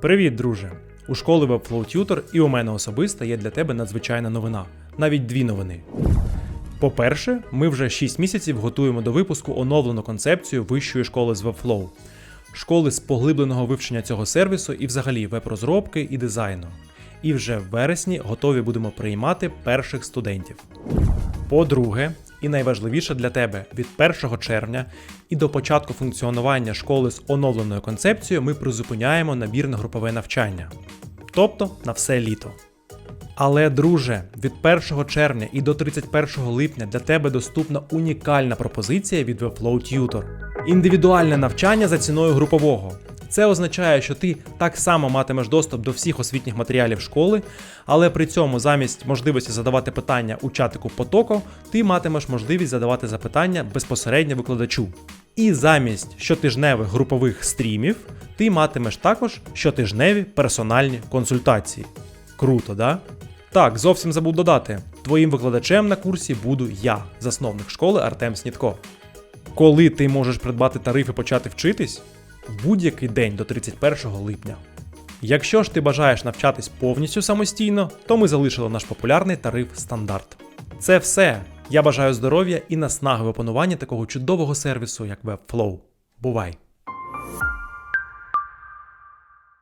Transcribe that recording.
Привіт, друже! У школи Webflow Tutor і у мене особисто є для тебе надзвичайна новина. Навіть дві новини. По-перше, ми вже 6 місяців готуємо до випуску оновлену концепцію вищої школи з Webflow. Школи з поглибленого вивчення цього сервісу і взагалі веб-розробки і дизайну. І вже в вересні готові будемо приймати перших студентів. По-друге, і найважливіше для тебе, від 1 червня і до початку функціонування школи з оновленою концепцією ми призупиняємо набір на групове навчання. Тобто на все літо. Але, друже, від 1 червня і до 31 липня для тебе доступна унікальна пропозиція від Webflow Tutor. Індивідуальне навчання за ціною групового. Це означає, що ти так само матимеш доступ до всіх освітніх матеріалів школи, але при цьому замість можливості задавати питання у чатику потоко, ти матимеш можливість задавати запитання безпосередньо викладачу. І замість щотижневих групових стрімів ти матимеш також щотижневі персональні консультації. Круто, да? Так, зовсім забув додати. Твоїм викладачем на курсі буду я, засновник школи Артем Снітко. Коли ти можеш придбати тариф і почати вчитись? В будь-який день до 31 липня. Якщо ж ти бажаєш навчатись повністю самостійно, то ми залишили наш популярний тариф стандарт. Це все. Я бажаю здоров'я і наснаги в такого чудового сервісу, як Webflow. Бувай!